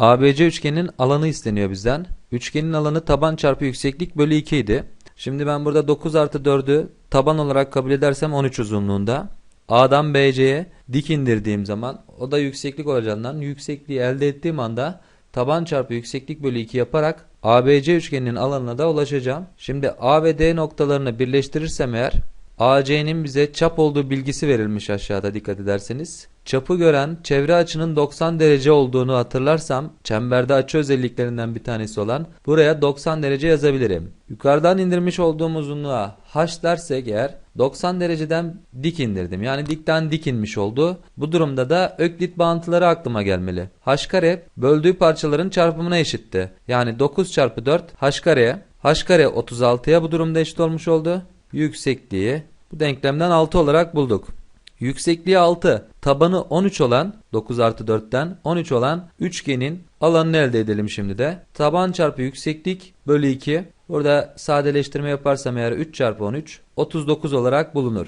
ABC üçgeninin alanı isteniyor bizden. Üçgenin alanı taban çarpı yükseklik bölü 2 idi. Şimdi ben burada 9 artı 4'ü taban olarak kabul edersem 13 uzunluğunda. A'dan BC'ye dik indirdiğim zaman o da yükseklik olacağından yüksekliği elde ettiğim anda taban çarpı yükseklik bölü 2 yaparak ABC üçgeninin alanına da ulaşacağım. Şimdi A ve D noktalarını birleştirirsem eğer AC'nin bize çap olduğu bilgisi verilmiş aşağıda dikkat ederseniz. Çapı gören çevre açının 90 derece olduğunu hatırlarsam çemberde açı özelliklerinden bir tanesi olan buraya 90 derece yazabilirim. Yukarıdan indirmiş olduğum uzunluğa h dersek eğer 90 dereceden dik indirdim. Yani dikten dik inmiş oldu. Bu durumda da öklit bağıntıları aklıma gelmeli. h kare böldüğü parçaların çarpımına eşitti. Yani 9 çarpı 4 h kareye. h kare 36'ya bu durumda eşit olmuş oldu. Yüksekliği bu denklemden 6 olarak bulduk. Yüksekliği 6, tabanı 13 olan 9 artı 4'ten 13 olan üçgenin alanını elde edelim şimdi de. Taban çarpı yükseklik bölü 2. Burada sadeleştirme yaparsam eğer 3 çarpı 13 39 olarak bulunur.